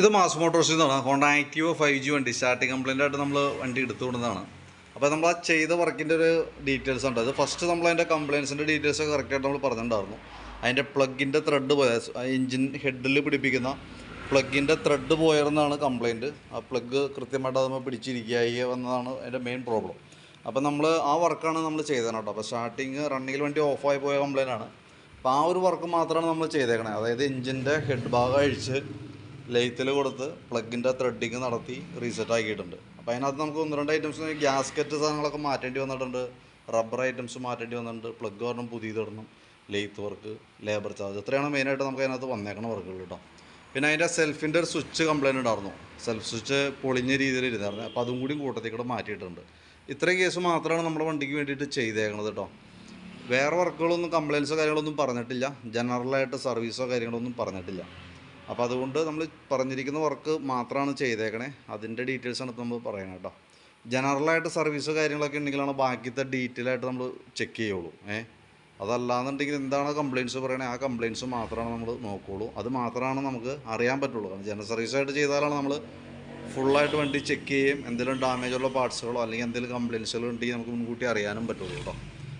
ഇത് മാസ് മോട്ടോർസിൽ നിന്നാണ് ഹോണ്ട ആക്റ്റീവ് ഫൈവ് ജി വണ്ടി. സ്റ്റാർട്ടിങ് കംപ്ലൈന്റ് ആയിട്ട് നമ്മൾ വണ്ടി എടുത്തുകൊണ്ടതാണ് അപ്പോൾ നമ്മൾ ആ ചെയ്ത വർക്കിന്റെ ഒരു ഡീറ്റെയിൽസ് ഉണ്ട്. അത് ഫസ്റ്റ് നമ്മൾ അതിന്റെ കംപ്ലയിൻസിന്റെ ഡീറ്റെയിൽസ് ഒക്കെ കറക്റ്റായിട്ട് നമ്മൾ പറഞ്ഞിട്ടുണ്ടായിരുന്നു. അതിന്റെ പ്ലഗിന്റെ ത്രെഡ് പോയ എഞ്ചിൻ ഹെഡിൽ പിടിപ്പിക്കുന്ന പ്ലഗിന്റെ ത്രെഡ് പോയതെന്നാണ് കംപ്ലയിന്റ് ആ പ്ലഗ് കൃത്യമായിട്ട് അതുമ്പോൾ പിടിച്ചിരിക്കുക എന്നതാണ് അതിന്റെ മെയിൻ പ്രോബ്ലം അപ്പോൾ നമ്മൾ ആ വർക്കാണ് നമ്മൾ ചെയ്തത് കേട്ടോ. അപ്പോൾ സ്റ്റാർട്ടിങ് റണ്ണിങ്ങിൽ വണ്ടി ഓഫായി പോയ കംപ്ലയിന്റ് ആണ്. അപ്പോൾ ആ ഒരു വർക്ക് മാത്രമാണ് നമ്മൾ ചെയ്തേക്കണേ. അതായത് എഞ്ചിന്റെ ഹെഡ് ഭാഗം അഴിച്ച് ലെയ്ത്തിൽ കൊടുത്ത് പ്ലഗിന്റെ ത്രെഡിങ് നടത്തി റീസെറ്റ് ആക്കിയിട്ടുണ്ട്. അപ്പോൾ അതിനകത്ത് നമുക്ക് ഒന്ന് രണ്ട് ഐറ്റംസ് ഗ്യാസ്കറ്റ് സാധനങ്ങളൊക്കെ മാറ്റേണ്ടി വന്നിട്ടുണ്ട്. റബ്ബർ ഐറ്റംസ് മാറ്റേണ്ടി വന്നിട്ടുണ്ട്. പ്ലഗ് ഒരെണ്ണം പുതിയതിടണം ലെയ്ത്ത് വർക്ക് ലേബർ ചാർജ് ഇത്രയാണ് മെയിനായിട്ട് നമുക്ക് അതിനകത്ത് വന്നേക്കണ വർക്കുകൾ കേട്ടോ പിന്നെ അതിന്റെ സെൽഫിന്റെ ഒരു സ്വിച്ച് കംപ്ലയിന്റ് ഉണ്ടായിരുന്നു. സെൽഫ് സ്വിച്ച് പൊളിഞ്ഞ രീതിയിൽ ഇരുന്നായിരുന്നു. അപ്പോൾ അതും കൂടി കൂട്ടത്തിൽ കൂടെ മാറ്റിയിട്ടുണ്ട്. ഇത്രയും കേസ് മാത്രമാണ് നമ്മുടെ വണ്ടിക്ക് വേണ്ടിയിട്ട് ചെയ്തേക്കണത് കേട്ടോ വേറെ വർക്കുകളൊന്നും കംപ്ലയിൻസോ കാര്യങ്ങളൊന്നും പറഞ്ഞിട്ടില്ല. ജനറലായിട്ട് സർവീസോ കാര്യങ്ങളൊന്നും പറഞ്ഞിട്ടില്ല. അപ്പോൾ അതുകൊണ്ട് നമ്മൾ പറഞ്ഞിരിക്കുന്ന വർക്ക് മാത്രമാണ് ചെയ്തേക്കണേ. അതിന്റെ ഡീറ്റെയിൽസാണ് ഇപ്പോൾ നമ്മൾ പറയുന്നത് കേട്ടോ. ജനറലായിട്ട് സർവീസ് കാര്യങ്ങളൊക്കെ ഉണ്ടെങ്കിലാണ് ബാക്കിത്തെ ഡീറ്റെയിൽ ആയിട്ട് നമ്മൾ ചെക്ക് ചെയ്യുള്ളൂ. ഏ? അതല്ലാന്നുണ്ടെങ്കിൽ എന്താണ് കംപ്ലയിൻസ് പറയണേ? ആ കംപ്ലയിൻസ് മാത്രമാണ് നമ്മൾ നോക്കുകയുള്ളൂ അത് മാത്രമാണ് നമുക്ക് അറിയാൻ പറ്റുള്ളൂ. കാരണം ജനറൽ സർവീസായിട്ട് ചെയ്താലാണ് നമ്മൾ ഫുള്ളായിട്ട് വണ്ടി ചെക്ക് ചെയ്യും എന്തെങ്കിലും ഡാമേജ് ഉള്ള പാർട്സുകളോ അല്ലെങ്കിൽ എന്തെങ്കിലും കംപ്ലയിൻസുകളോ ഉണ്ടെങ്കിൽ നമുക്ക് മുൻകൂട്ടി അറിയാനും പറ്റുള്ളൂ കേട്ടോ.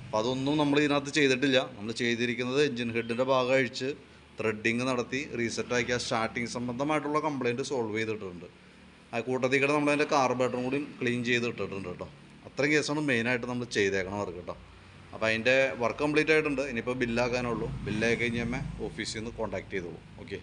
അപ്പോൾ അതൊന്നും നമ്മൾ ഇതിനകത്ത് ചെയ്തിട്ടില്ല. നമ്മൾ ചെയ്തിരിക്കുന്നത് എൻജിൻ ഹെഡിന്റെ ഭാഗം അഴിച്ച് ത്രെഡിങ് നടത്തി റീസെറ്റ് ആ സ്റ്റാർട്ടിങ് സംബന്ധമായിട്ടുള്ള കംപ്ലയിന്റ് സോൾവ് ചെയ്തിട്ടുണ്ട് ആ കൂട്ടത്തിൽ കൂടെ നമ്മളതിന്റെ കാർ കാർബേറ്ററും കൂടി ക്ലീൻ ചെയ്ത് ഇട്ടിട്ടുണ്ട് കേട്ടോ. അത്രയും കേസാണ് മെയിനായിട്ട് നമ്മൾ ചെയ്തേക്കണം അവർക്ക് കേട്ടോ. അപ്പോൾ അതിന്റെ വർക്ക് കംപ്ലീറ്റ് ആയിട്ടുണ്ട്. ഇനിയിപ്പോൾ ബില്ലാക്കാനുള്ളൂ ബില്ലായി കഴിഞ്ഞ് ഓഫീസിൽ നിന്ന് കോൺടാക്ട് ചെയ്തോളൂ. ഓക്കെ